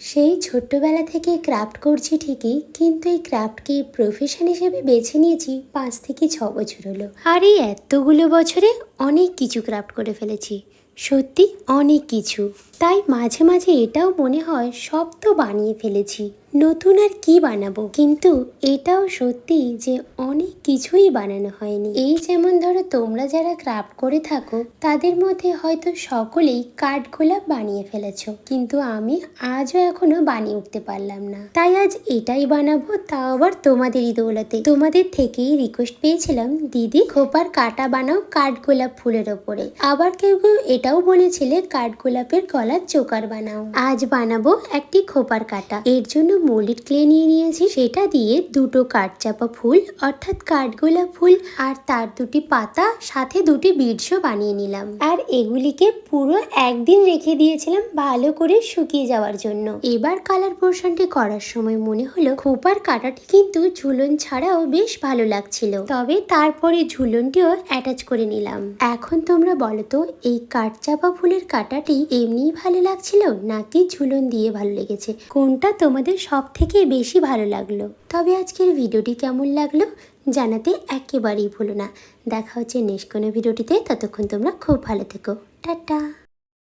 সেই ছোট্টবেলা থেকে ক্রাফট করছি ঠিকই, কিন্তু এই ক্রাফটকে প্রফেশন হিসেবে বেছে নিয়েছি পাঁচ থেকে ছ বছর হলো। আর এই এতগুলো বছরে অনেক কিছু ক্রাফট করে ফেলেছি। সত্যি অনেক কিছু। তাই মাঝে মাঝে এটাও মনে হয় সব তো বানিয়ে ফেলেছি। নতুন আর কি বানাবো? কিন্তু এটাও সত্যি যে অনেক কিছুই বানানো হয়নি। এই যেমন ধরো তোমরা যারা ক্রাফট করে থাকো, তাদের মধ্যে হয়তো সকলেই কাঠগোলাপ বানিয়ে ফেলেছ। কিন্তু আমি আজও এখনও বানিয়ে উঠতে পারলাম না। তাই আজ এটাই বানাবো, তাও আবার তোমাদেরই দৌলতে। তোমাদের থেকেই রিকোয়েস্ট পেয়েছিলাম, দিদি, খোপার কাটা বানাও কাঠগোলাপ ফুলের ওপরে। আবার কেউ কেউ এটাও বলেছিলে কাঠগোলাপের গলার চোকার বানাও। আজ বানাবো একটি খোপার কাটা। এর জন্য মোল্ডেড ক্লে নিয়ে নিয়েছি। সেটা দিয়ে দুটো কাঠচাপা ফুল, অর্থাৎ কাঠগোলাপ ফুল আর তার দুটি পাতা, সাথে দুটি বিডসও বানিয়ে নিলাম। আর এগুলিকে পুরো একদিন রেখে দিয়েছিলাম ভালো করে শুকিয়ে যাওয়ার জন্য। এবার কালার পোর্শনটি করার সময় মনে হলো খোপার কাটাটি কিন্তু ঝুলন ছাড়াও বেশ ভালো লাগছিল। তবে তারপরে ঝুলনটিও অ্যাটাচ করে নিলাম। এখন তোমরা বলো তো, এই কাঠচাপা ফুলের কাটাটি এমনিই ভালো লাগছিল নাকি ঝুলন দিয়ে ভালো লেগেছে? কোনটা তোমাদের সব থেকে বেশি ভালো লাগল? তবে আজকের ভিডিওটি কেমন লাগল জানাতে একেবারেই ভুলো না। দেখা হচ্ছে নেক্সট কোনো ভিডিওটিতে, ততক্ষণ তোমরা খুব ভালো থেকো। টাটা!